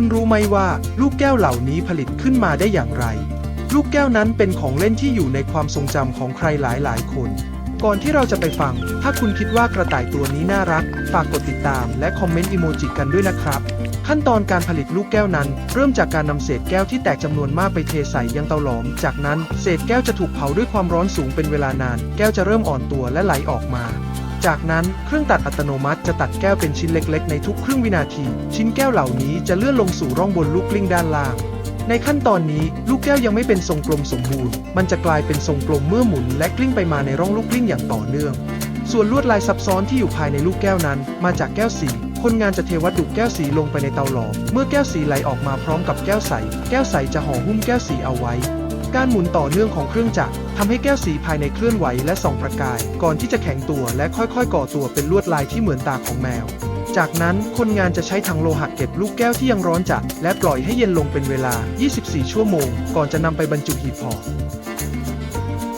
คุณรู้ไหมว่าลูกแก้วเหล่านี้ผลิตขึ้นมาได้อย่างไร ลูกแก้วนั้นเป็นของเล่นที่อยู่ในความทรงจำของใครหลายหลายๆคน ก่อนที่เราจะไปฟัง ถ้าคุณคิดว่ากระต่ายตัวนี้น่ารัก ฝากกดติดตามและคอมเมนต์อีโมจิกันด้วยนะครับขั้นตอนการผลิตลูกแก้วนั้น เริ่มจากการนำเศษแก้วที่แตกจำนวนมากไปเทใส่ยังเตาหลอม จากนั้นเศษแก้วจะถูกเผาด้วยความร้อนสูงเป็นเวลานาน แก้วจะเริ่มอ่อนตัวและไหลออกมา จากนั้นเครื่องตัดอัตโนมัติจะตัดแก้วเป็นชิ้นเล็กๆ ในทุกครึ่งวินาที ชิ้นแก้วเหล่านี้จะเลื่อนลงสู่ร่องบนลูกกลิ้งด้านล่าง ในขั้นตอนนี้ลูกแก้วยังไม่เป็นทรงกลมสมบูรณ์ มันจะกลายเป็นทรงกลมเมื่อหมุนและกลิ้งไปมาในร่องลูกกลิ้งอย่างต่อเนื่อง ส่วนลวดลายซับซ้อนที่อยู่ภายในลูกแก้วนั้น มาจากแก้วสี คนงานจะเทวัตถุแก้วสีลงไปในเตาหลอม เมื่อแก้วสีไหลออกมาพร้อมกับแก้วใส แก้วใสจะห่อหุ้มแก้วสีเอาไว้ การหมุนต่อเนื่องของเครื่องจักร ทำให้แก้วสีภายในเคลื่อนไหวและส่องประกาย ก่อนที่จะแข็งตัวและค่อยๆ ก่อตัวเป็นลวดลายที่เหมือนตาของแมว จากนั้นคนงานจะใช้ถังโลหะเก็บลูกแก้วที่ยังร้อนจัด และปล่อยให้เย็นลงเป็นเวลา 24 ชั่วโมง ก่อนจะนำไปบรรจุหีบห่อ